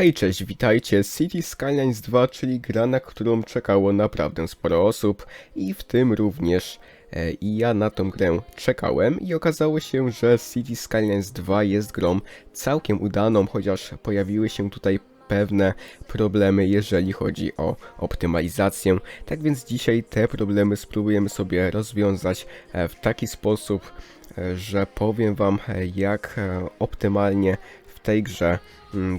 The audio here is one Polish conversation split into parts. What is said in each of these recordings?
Hej, cześć, witajcie. City Skylines 2, czyli gra, na którą czekało naprawdę sporo osób i w tym również e, i ja na tą grę czekałem i okazało się, że City Skylines 2 jest grą całkiem udaną, chociaż pojawiły się tutaj pewne problemy, jeżeli chodzi o optymalizację. Tak więc dzisiaj te problemy spróbujemy sobie rozwiązać e, w taki sposób, e, że powiem Wam, e, jak optymalnie w tej grze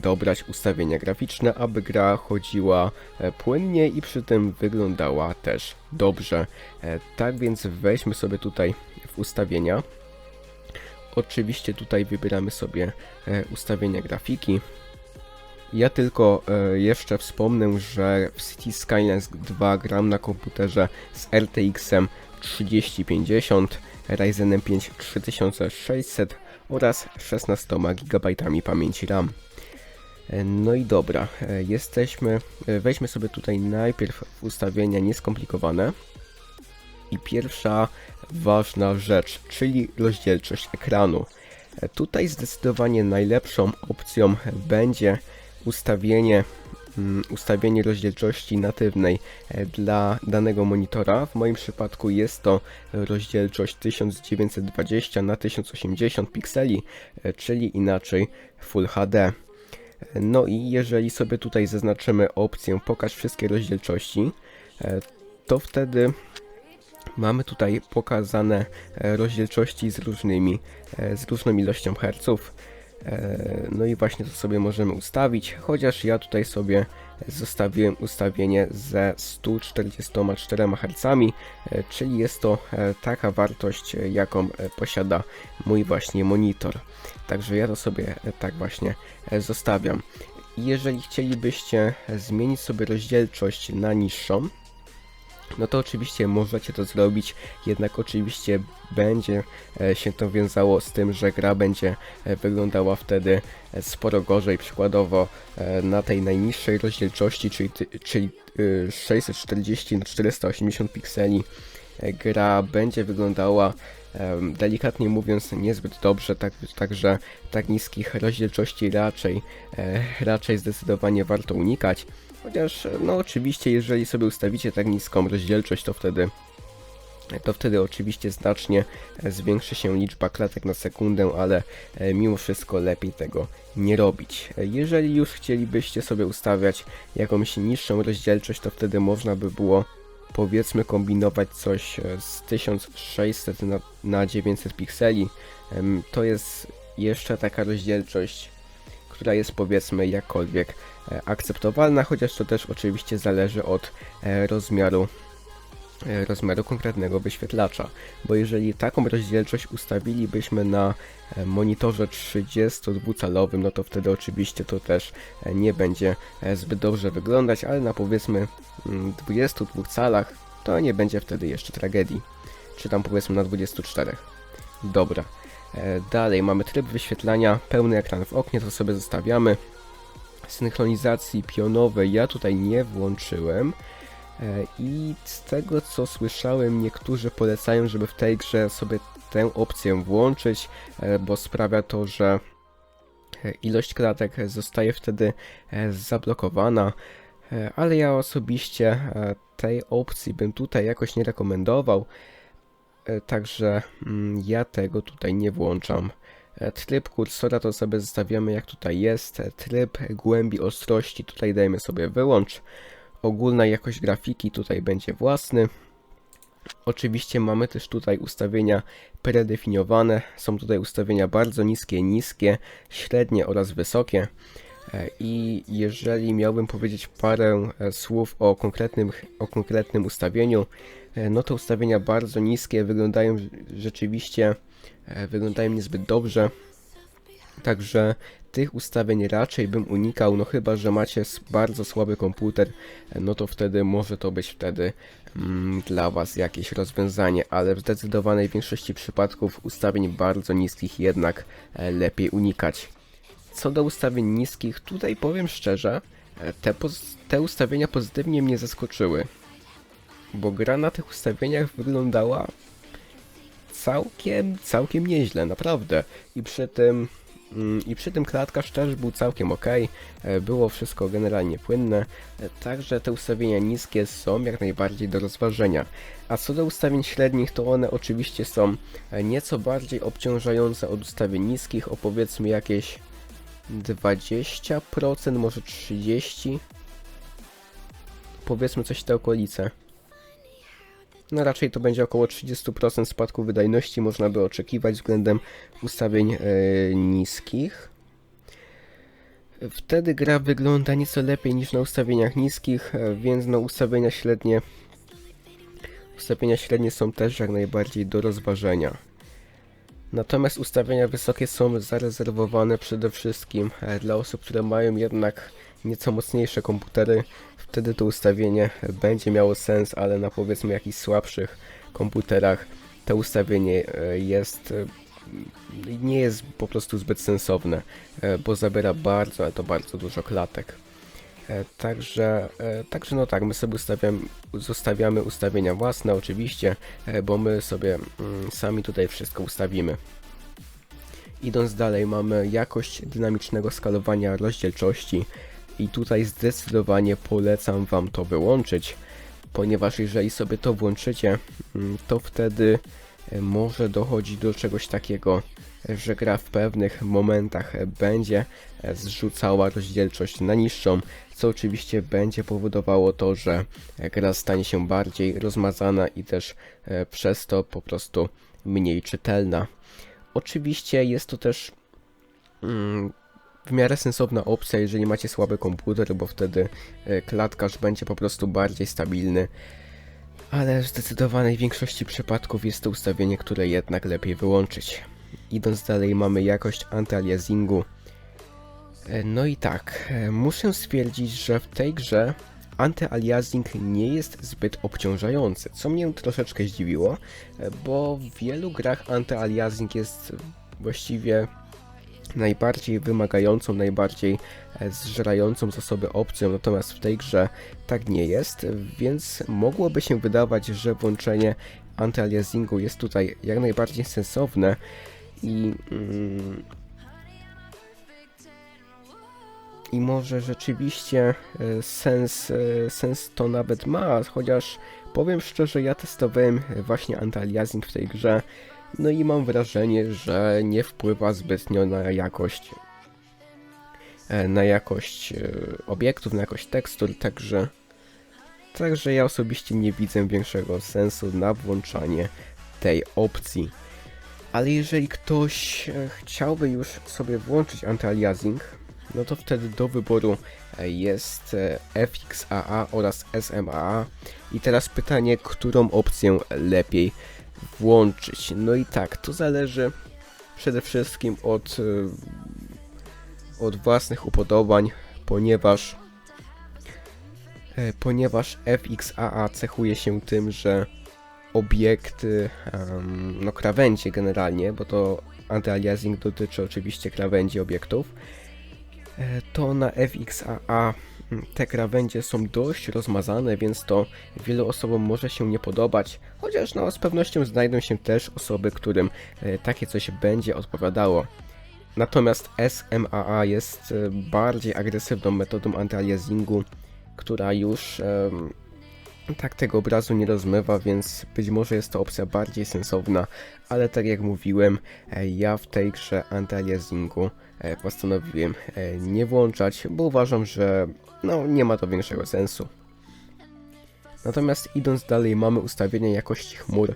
dobrać ustawienia graficzne, aby gra chodziła e, płynnie i przy tym wyglądała też dobrze. E, Tak więc weźmy sobie tutaj w ustawienia. Oczywiście tutaj wybieramy sobie e, ustawienia grafiki. Ja tylko jeszcze wspomnę, że w City Skylines 2 gram na komputerze z RTX-em 3050, Ryzenem 5 3600 oraz 16 GB pamięci RAM. E, No i dobra, e, jesteśmy. e, Weźmy sobie tutaj najpierw ustawienia nieskomplikowane. I pierwsza ważna rzecz, czyli rozdzielczość ekranu. Tutaj zdecydowanie najlepszą opcją będzie ustawienie, mm, ustawienie rozdzielczości natywnej dla danego monitora. W moim przypadku jest to rozdzielczość 1920 na 1080 pikseli, czyli inaczej Full HD. No i jeżeli sobie tutaj zaznaczymy opcję pokaż wszystkie rozdzielczości, e, to wtedy mamy tutaj pokazane e, rozdzielczości z różnymi, e, z różną ilością herców. E, No i właśnie to sobie możemy ustawić, chociaż ja tutaj sobie zostawiłem ustawienie ze 144 Hz, e, czyli jest to e, taka wartość, jaką posiada mój właśnie monitor. Także ja to sobie tak właśnie zostawiam. Jeżeli chcielibyście zmienić sobie rozdzielczość na niższą, no to oczywiście możecie to zrobić, jednak oczywiście będzie e, się to wiązało z tym, że gra będzie e, wyglądała wtedy e, sporo gorzej, przykładowo na tej najniższej rozdzielczości, czyli, czyli y, 640 na 480 pikseli gra będzie wyglądała delikatnie mówiąc niezbyt dobrze, tak, także tak niskich rozdzielczości raczej, raczej zdecydowanie warto unikać. Chociaż, no oczywiście, jeżeli sobie ustawicie tak niską rozdzielczość, to wtedy to wtedy oczywiście znacznie e, zwiększy się liczba klatek na sekundę, ale e, mimo wszystko lepiej tego nie robić. E, Jeżeli już chcielibyście sobie ustawiać jakąś niższą rozdzielczość, to wtedy można by było powiedzmy kombinować coś e, z 1600 na, na 900 pikseli. To jest jeszcze taka rozdzielczość, która jest powiedzmy jakkolwiek e, akceptowalna, chociaż to też oczywiście zależy od e, rozmiaru e, rozmiaru konkretnego wyświetlacza, bo jeżeli taką rozdzielczość ustawilibyśmy na e, monitorze 32-calowym, no to wtedy oczywiście to też e, nie będzie e, zbyt dobrze wyglądać, ale na powiedzmy mm, 22 calach to nie będzie wtedy jeszcze tragedii, czy tam powiedzmy na 24. Dobra. E, Dalej mamy tryb wyświetlania, pełny ekran w oknie, to sobie zostawiamy. Synchronizacji pionowej ja tutaj nie włączyłem. E, I z tego co słyszałem, niektórzy polecają, żeby w tej grze sobie tę opcję włączyć, e, bo sprawia to, że e, ilość klatek zostaje wtedy zablokowana. Ale ja osobiście tej opcji bym tutaj jakoś nie rekomendował. Także mm, ja tego tutaj nie włączam. E, Tryb kursora to sobie zostawiamy jak tutaj jest. E, Tryb głębi ostrości tutaj dajemy sobie wyłącz. Ogólna jakość grafiki tutaj będzie własny. Oczywiście mamy też tutaj ustawienia predefiniowane. Są tutaj ustawienia bardzo niskie, niskie, średnie oraz wysokie. E, I jeżeli miałbym powiedzieć parę słów o konkretnym, o konkretnym ustawieniu, no to ustawienia bardzo niskie wyglądają rzeczywiście wyglądają niezbyt dobrze. Także tych ustawień raczej bym unikał, no chyba, że macie bardzo słaby komputer, e, no to wtedy może to być wtedy mm, dla Was jakieś rozwiązanie, ale w zdecydowanej większości przypadków ustawień bardzo niskich jednak e, lepiej unikać. Co do ustawień niskich, tutaj powiem szczerze, e, te, te ustawienia pozytywnie mnie zaskoczyły, bo gra na tych ustawieniach wyglądała całkiem, całkiem nieźle, naprawdę. I przy tym Mm, I przy tym klatkarz też był całkiem ok, e, było wszystko generalnie płynne, e, także te ustawienia niskie są jak najbardziej do rozważenia. A co do ustawień średnich, to one oczywiście są e, nieco bardziej obciążające od ustawień niskich, o powiedzmy jakieś 20%, może 30%, powiedzmy coś w te okolice. No raczej to będzie około 30% spadku wydajności można by oczekiwać względem ustawień e, niskich. Wtedy gra wygląda nieco lepiej niż na ustawieniach niskich, e, więc no ustawienia średnie ustawienia średnie są też jak najbardziej do rozważenia. Natomiast ustawienia wysokie są zarezerwowane przede wszystkim e, dla osób, które mają jednak nieco mocniejsze komputery. Wtedy to ustawienie będzie miało sens, ale na powiedzmy jakichś słabszych komputerach to ustawienie e, jest e, nie jest po prostu zbyt sensowne, e, bo zabiera bardzo, ale to bardzo dużo klatek. Także, także no tak, my sobie ustawiamy, zostawiamy ustawienia własne oczywiście, bo my sobie mm, sami tutaj wszystko ustawimy. Idąc dalej mamy jakość dynamicznego skalowania rozdzielczości i tutaj zdecydowanie polecam Wam to wyłączyć, ponieważ jeżeli sobie to włączycie, mm, to wtedy e, może dochodzić do czegoś takiego, że gra w pewnych momentach będzie e, zrzucała rozdzielczość na niższą, co oczywiście będzie powodowało to, że e, gra stanie się bardziej rozmazana i też przez to po prostu mniej czytelna. Oczywiście jest to też mm, w miarę sensowna opcja, jeżeli macie słaby komputer, bo wtedy e, klatkarz będzie po prostu bardziej stabilny. Ale w zdecydowanej większości przypadków jest to ustawienie, które jednak lepiej wyłączyć. Idąc dalej mamy jakość antyaliasingu. E, No i tak, e, muszę stwierdzić, że w tej grze antyaliasing nie jest zbyt obciążający, co mnie troszeczkę zdziwiło, bo w wielu grach antyaliasing jest właściwie najbardziej wymagającą, najbardziej e, zżerającą zasoby opcją, natomiast w tej grze tak nie jest, więc mogłoby się wydawać, że włączenie antyaliasingu jest tutaj jak najbardziej sensowne i mm, i może rzeczywiście e, sens, e, sens to nawet ma, chociaż powiem szczerze, ja testowałem właśnie antyaliasing w tej grze, no i mam wrażenie, że nie wpływa zbytnio na jakość e, na jakość e, obiektów, na jakość tekstur, także także ja osobiście nie widzę większego sensu na włączanie tej opcji. Ale jeżeli ktoś e, chciałby już sobie włączyć antyaliasing, no to wtedy do wyboru jest FXAA oraz SMAA. I teraz pytanie, którą opcję lepiej włączyć. No i tak, to zależy przede wszystkim od, e, od własnych upodobań, ponieważ e, ponieważ FXAA cechuje się tym, że obiekty, no krawędzie generalnie, bo to antyaliasing dotyczy oczywiście krawędzi obiektów, to na FXAA mm, te krawędzie są dość rozmazane, więc to wielu osobom może się nie podobać, chociaż no z pewnością znajdą się też osoby, którym e, takie coś będzie odpowiadało. Natomiast SMAA jest e, bardziej agresywną metodą antyaliasingu, która już em, tak tego obrazu nie rozmywa, więc być może jest to opcja bardziej sensowna, ale tak jak mówiłem, e, ja w tej grze antyaliasingu e, postanowiłem e, nie włączać, bo uważam, że no, nie ma to większego sensu. Natomiast idąc dalej mamy ustawienie jakości chmur.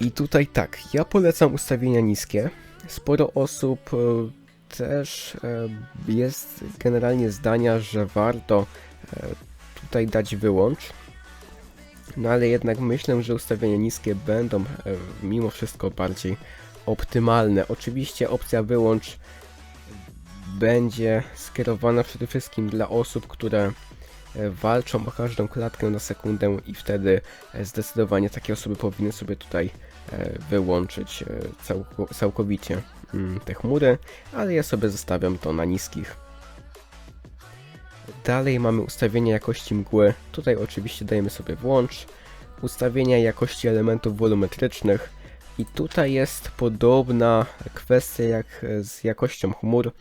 I tutaj tak, ja polecam ustawienia niskie. Sporo osób e, też e, jest generalnie zdania, że warto e, tutaj dać wyłącz. No ale jednak myślę, że ustawienia niskie będą e, mimo wszystko bardziej optymalne. Oczywiście opcja wyłącz będzie skierowana przede wszystkim dla osób, które e, walczą o każdą klatkę na sekundę i wtedy e, zdecydowanie takie osoby powinny sobie tutaj e, wyłączyć całko- całkowicie mm, te chmury, ale ja sobie zostawiam to na niskich. Dalej mamy ustawienia jakości mgły. Tutaj oczywiście dajemy sobie włącz. Ustawienia jakości elementów wolumetrycznych. I tutaj jest podobna kwestia jak z jakością chmur.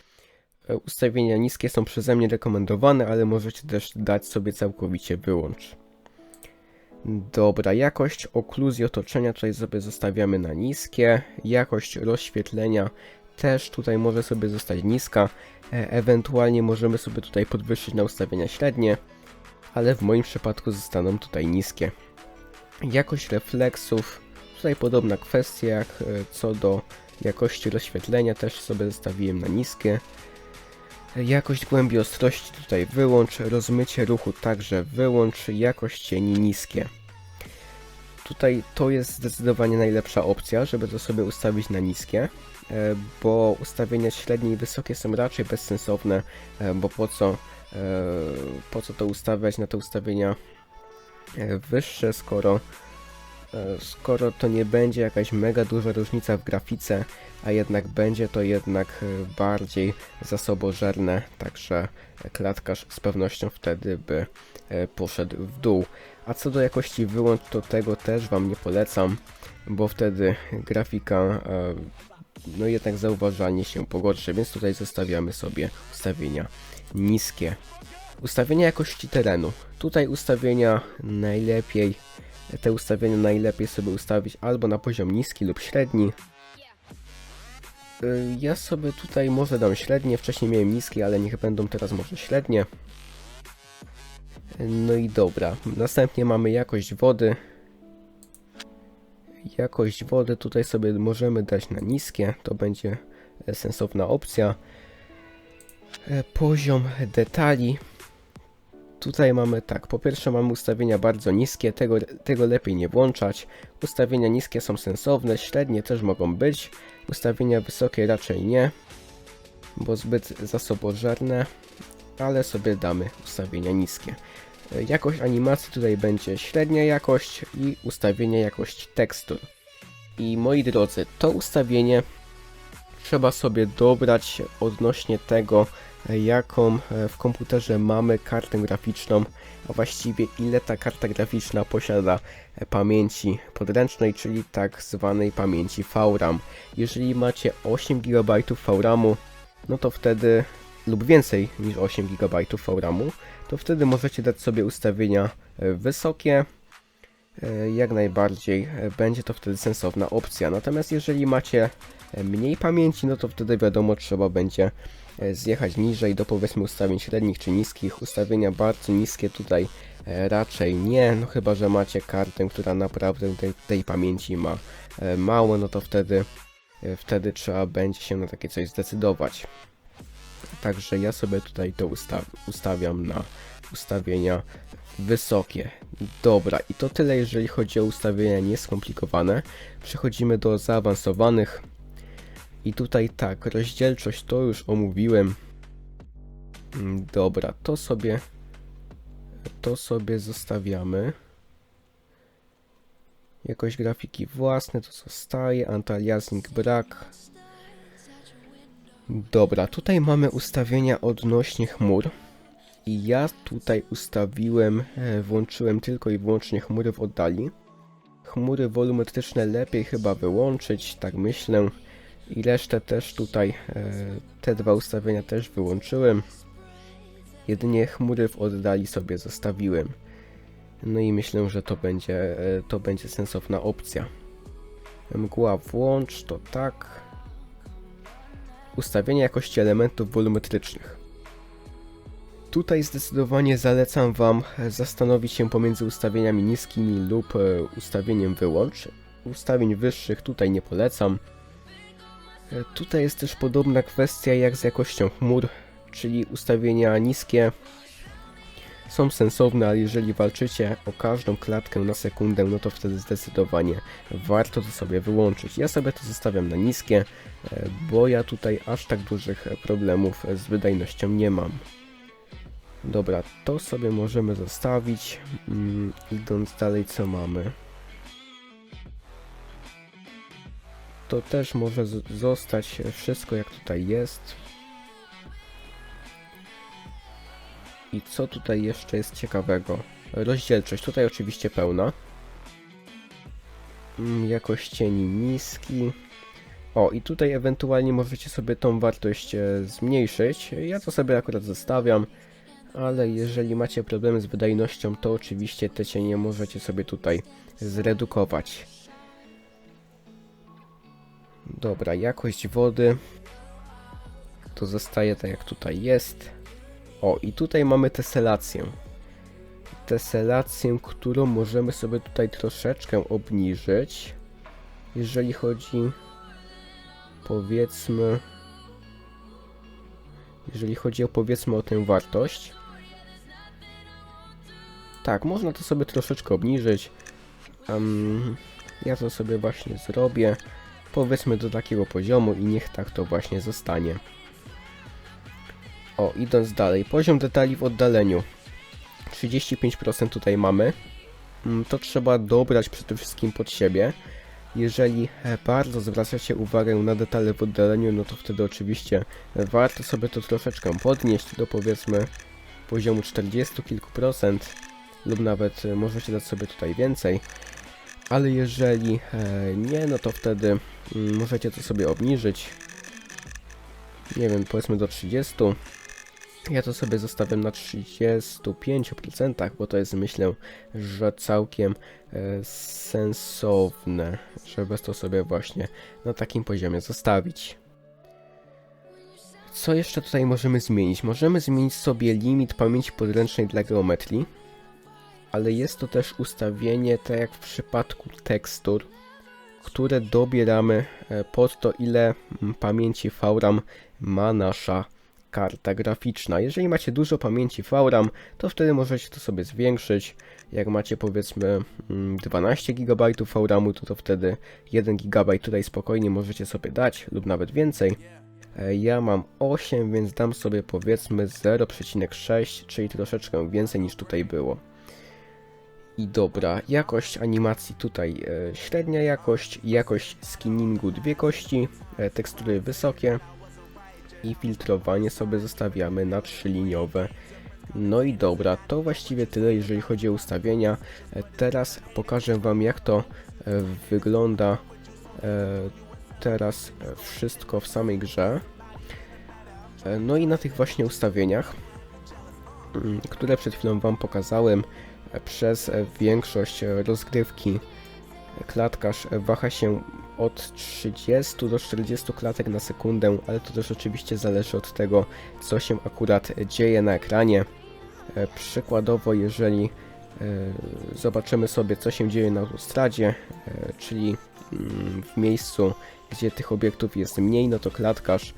Ustawienia niskie są przeze mnie rekomendowane, ale możecie też dać sobie całkowicie wyłącz. Dobra, jakość okluzji otoczenia tutaj sobie zostawiamy na niskie. Jakość rozświetlenia też tutaj może sobie zostać niska. E, Ewentualnie możemy sobie tutaj podwyższyć na ustawienia średnie, ale w moim przypadku zostaną tutaj niskie. Jakość refleksów, tutaj podobna kwestia e, co do jakości rozświetlenia, też sobie zostawiłem na niskie. Jakość głębi ostrości tutaj wyłącz, rozmycie ruchu także wyłącz, jakość cieni niskie. Tutaj to jest zdecydowanie najlepsza opcja, żeby to sobie ustawić na niskie, e, bo ustawienia średnie i wysokie są raczej bezsensowne, e, bo po co, po co to ustawiać na te ustawienia wyższe, skoro, skoro to nie będzie jakaś mega duża różnica w grafice, a jednak będzie to jednak e, bardziej zasobożerne, także klatkarz z pewnością wtedy by e, poszedł w dół. A co do jakości wyłącz, to tego też Wam nie polecam, bo wtedy grafika e, no jednak zauważalnie się pogorszy, więc tutaj zostawiamy sobie ustawienia niskie. Ustawienia jakości terenu. Tutaj ustawienia najlepiej, te ustawienia najlepiej sobie ustawić albo na poziom niski lub średni. Y, Ja sobie tutaj może dam średnie, wcześniej miałem niskie, ale niech będą teraz może średnie. No i dobra, następnie mamy jakość wody. Jakość wody tutaj sobie możemy dać na niskie, to będzie e, sensowna opcja. E, Poziom detali. Tutaj mamy tak, po pierwsze mamy ustawienia bardzo niskie, tego, tego lepiej nie włączać. Ustawienia niskie są sensowne, średnie też mogą być. Ustawienia wysokie raczej nie, bo zbyt zasobożerne, ale sobie damy ustawienia niskie. E, Jakość animacji tutaj będzie średnia jakość i ustawienie jakości tekstur. I moi drodzy, to ustawienie trzeba sobie dobrać odnośnie tego, jaką e, w komputerze mamy kartę graficzną, a właściwie ile ta karta graficzna posiada e, pamięci podręcznej, czyli tak zwanej pamięci VRAM. Jeżeli macie 8 GB VRAMu, no to wtedy lub więcej niż 8 GB VRAMu, to wtedy możecie dać sobie ustawienia e, wysokie. E, Jak najbardziej e, będzie to wtedy sensowna opcja. Natomiast jeżeli macie e, mniej pamięci, no to wtedy wiadomo trzeba będzie zjechać niżej do powiedzmy ustawień średnich czy niskich. Ustawienia bardzo niskie tutaj raczej nie, no chyba że macie kartę, która naprawdę tej, tej pamięci ma mało, no to wtedy, wtedy trzeba będzie się na takie coś zdecydować. Także ja sobie tutaj to ustaw ustawiam na ustawienia wysokie. Dobra, i to tyle jeżeli chodzi o ustawienia nieskomplikowane. Przechodzimy do zaawansowanych. I tutaj tak, rozdzielczość to już omówiłem. Mm, Dobra, to sobie to sobie zostawiamy. Jakość grafiki własne to zostaje, antaliasing brak. Dobra, tutaj mamy ustawienia odnośnie chmur. I ja tutaj ustawiłem, e, włączyłem tylko i wyłącznie chmury w oddali. Chmury wolumetryczne lepiej chyba wyłączyć, tak myślę. I resztę też tutaj, e, te dwa ustawienia też wyłączyłem. Jedynie chmury w oddali sobie zostawiłem. No i myślę, że to będzie, e, to będzie sensowna opcja. Mgła włącz, to tak. Ustawienie jakości elementów wolumetrycznych. Tutaj zdecydowanie zalecam Wam zastanowić się pomiędzy ustawieniami niskimi lub e, ustawieniem wyłącz. Ustawień wyższych tutaj nie polecam. E, Tutaj jest też podobna kwestia jak z jakością chmur, czyli ustawienia niskie są sensowne, ale jeżeli walczycie o każdą klatkę na sekundę, no to wtedy zdecydowanie warto to sobie wyłączyć. Ja sobie to zostawiam na niskie, e, bo ja tutaj aż tak dużych problemów z wydajnością nie mam. Dobra, to sobie możemy zostawić. Mm, idąc dalej, co mamy? To też może zostać wszystko jak tutaj jest. I co tutaj jeszcze jest ciekawego? Rozdzielczość, tutaj oczywiście pełna. mm, jakość cieni niski. O, i tutaj ewentualnie możecie sobie tą wartość e, zmniejszyć. Ja to sobie akurat zostawiam, ale jeżeli macie problemy z wydajnością, to oczywiście te cienie możecie sobie tutaj zredukować. Dobra, jakość wody to zostaje tak jak tutaj jest. O, i tutaj mamy teselację. Teselację, którą możemy sobie tutaj troszeczkę obniżyć. Jeżeli chodzi powiedzmy jeżeli chodzi o powiedzmy o tę wartość tak, można to sobie troszeczkę obniżyć. Em, ja to sobie właśnie zrobię. Powiedzmy do takiego poziomu i niech tak to właśnie zostanie. O, idąc dalej, poziom detali w oddaleniu. 35% tutaj mamy. Mm, to trzeba dobrać przede wszystkim pod siebie. Jeżeli e, bardzo zwracacie uwagę na detale w oddaleniu, no to wtedy oczywiście warto sobie to troszeczkę podnieść do powiedzmy poziomu 40 kilku procent lub nawet e, możecie dać sobie tutaj więcej. Ale jeżeli e, nie, no to wtedy mm, możecie to sobie obniżyć. Nie wiem, powiedzmy do 30. Ja to sobie zostawiam na 35%, bo to jest myślę, że całkiem e, sensowne, żeby to sobie właśnie na takim poziomie zostawić. Co jeszcze tutaj możemy zmienić? Możemy zmienić sobie limit pamięci podręcznej dla geometrii, ale jest to też ustawienie, tak jak w przypadku tekstur, które dobieramy e, pod to, ile mm, pamięci VRAM ma nasza karta graficzna. Jeżeli macie dużo pamięci VRAM, to wtedy możecie to sobie zwiększyć. Jak macie powiedzmy mm, 12 GB VRAMu, to, to wtedy 1 GB tutaj spokojnie możecie sobie dać lub nawet więcej. E, Ja mam 8, więc dam sobie powiedzmy 0,6, czyli troszeczkę więcej niż tutaj było. I dobra, jakość animacji tutaj e, średnia jakość, jakość skinningu dwie kości, e, tekstury wysokie i filtrowanie sobie zostawiamy na trzyliniowe. No i dobra, to właściwie tyle jeżeli chodzi o ustawienia. E, Teraz pokażę Wam jak to e, wygląda e, teraz wszystko w samej grze. E, No i na tych właśnie ustawieniach, mm, które przed chwilą Wam pokazałem, przez większość rozgrywki klatkarz waha się od 30 do 40 klatek na sekundę, ale to też oczywiście zależy od tego, co się akurat dzieje na ekranie. E, Przykładowo, jeżeli e, zobaczymy sobie, co się dzieje na autostradzie, e, czyli mm, w miejscu, gdzie tych obiektów jest mniej, no to klatkarz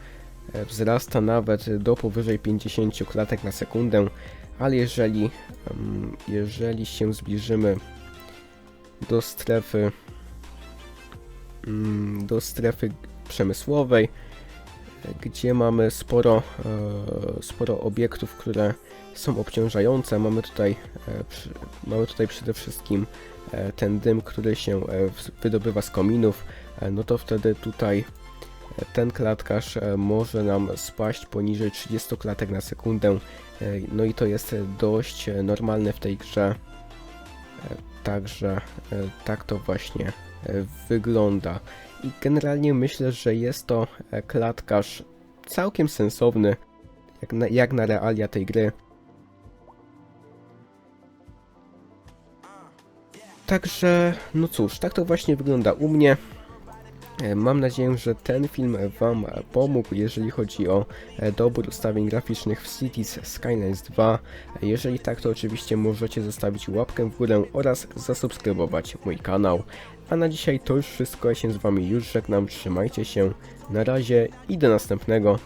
wzrasta nawet do powyżej 50 klatek na sekundę, ale jeżeli, jeżeli się zbliżymy do strefy mm, do strefy przemysłowej, gdzie mamy sporo, e, sporo obiektów, które są obciążające. Mamy tutaj, e, mamy tutaj przede wszystkim e, ten dym, który się wydobywa z kominów, no to wtedy tutaj ten klatkarz e, może nam spaść poniżej 30 klatek na sekundę. E, No i to jest dość e, normalne w tej grze. Także tak to właśnie wygląda. I generalnie myślę, że jest to klatkarz całkiem sensowny, jak na, jak na realia tej gry. Także, no cóż, tak to właśnie wygląda u mnie. E, Mam nadzieję, że ten film Wam pomógł, jeżeli chodzi o e, dobór ustawień graficznych w Cities Skylines 2. E, Jeżeli tak, to oczywiście możecie zostawić łapkę w górę oraz zasubskrybować mój kanał. A na dzisiaj to już wszystko, ja się z Wami już żegnam, trzymajcie się, na razie i do następnego.